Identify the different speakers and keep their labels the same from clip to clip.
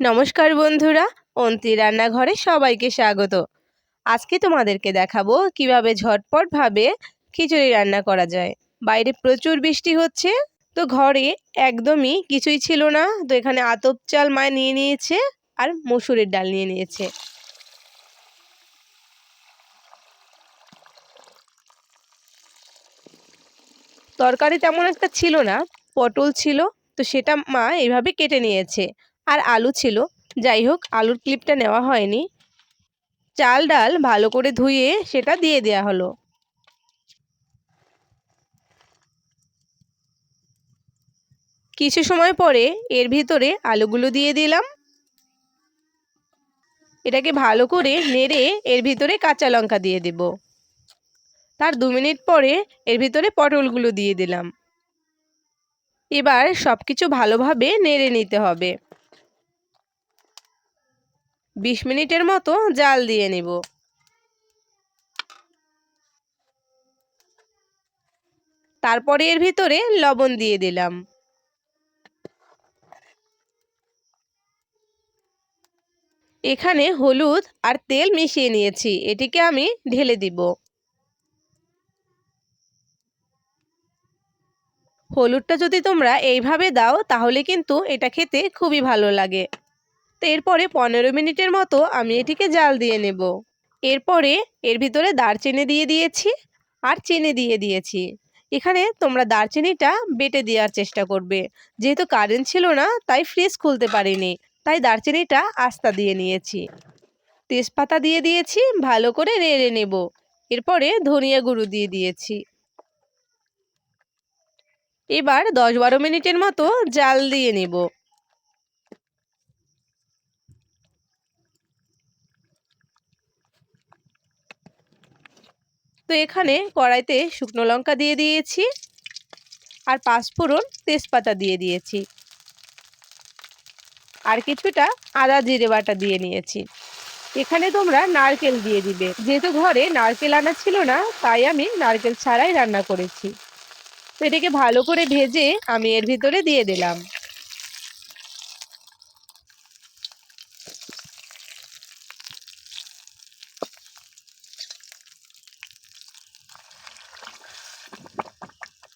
Speaker 1: নমস্কার বন্ধুরা, অন্তি রান্নাঘরে সবাইকে স্বাগত। আজকে তোমাদেরকে দেখাবো কীভাবে ঝটপটভাবে খিচুড়ি রান্না করা যায়। বাইরে প্রচুর বৃষ্টি হচ্ছে, তো ঘরে একদমই কিছুই ছিল না। তো এখানে আতপ চাল মায় নিয়ে নিয়েছে আর মসুরের ডাল নিয়ে নিয়েছে। তরকারি তেমন একটা ছিল না, পটল ছিল, তো সেটা মা এইভাবে কেটে নিয়েছে। আর আলু ছিল। যাই হোক, আলুর ক্লিপটা নেওয়া হয়নি। চাল ডাল ভালো করে ধুয়ে সেটা দিয়ে দেওয়া হলো। কিছু সময় পরে এর ভিতরে আলুগুলো দিয়ে দিলাম। এটাকে ভালো করে নেড়ে এর ভিতরে কাঁচা লঙ্কা দিয়ে দেব। তার দু মিনিট পরে এর ভিতরে পটলগুলো দিয়ে দিলাম। এবার সব কিছু ভালোভাবে নেড়ে নিতে হবে। বিশ মিনিটের মতো জাল দিয়ে নেব। তারপরে এর ভিতরে লবণ দিয়ে দিলাম। এখানে হলুদ আর তেল মিশিয়ে নিয়েছি, এটিকে আমি ঢেলে দিব। হলুদটা যদি তোমরা এইভাবে দাও, তাহলে কিন্তু এটা খেতে খুবই ভালো লাগে। তো এরপরে পনেরো মিনিটের মতো আমি এটিকে জাল দিয়ে নেব। এরপরে এর ভিতরে দারচিনি দিয়ে দিয়েছি আর চিনি দিয়ে দিয়েছি। এখানে তোমরা দারচিনিটা বেটে দেওয়ার চেষ্টা করবে। যেহেতু কারেন্ট ছিল না, তাই ফ্রিজ খুলতে পারিনি। তাই দারচিনিটা আস্তা দিয়ে নিয়েছি। তেজপাতা দিয়ে দিয়েছি, ভালো করে নেড়ে নেব। এরপরে ধনিয়া গুঁড়ো দিয়ে দিয়েছি। এবার দশ বারো মিনিটের মতো জাল দিয়ে নেব। তো এখানে কড়াইতে শুকনো লঙ্কা দিয়ে দিয়েছি আর পাঁচফোড়ন তেজপাতা দিয়ে দিয়েছি। আর কিছুটা আদা জিরে বাটা দিয়ে নিয়েছি। এখানে তোমরা নারকেল দিয়ে দিবে। যেহেতু ঘরে নারকেল আনা ছিল না, তাই আমি নারকেল ছাড়াই রান্না করেছি। তো এটাকে ভালো করে ভেজে আমি এর ভিতরে দিয়ে দিলাম।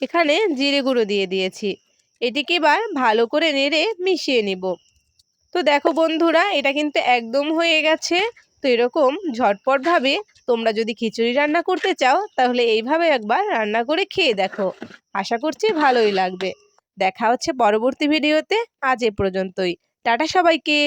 Speaker 1: এখানে জিরে গুঁড়ো দিয়ে দিয়েছি। এটিকে এবার ভালো করে নেড়ে মিশিয়ে নিব। তো দেখো বন্ধুরা, এটা কিন্তু একদম হয়ে গেছে। তো এরকম ঝটপটভাবে তোমরা যদি খিচুড়ি রান্না করতে চাও, তাহলে এইভাবে একবার রান্না করে খেয়ে দেখো। আশা করছি ভালোই লাগবে। দেখা হচ্ছে পরবর্তী ভিডিওতে। আজ এ পর্যন্তই। টাটা সবাইকে।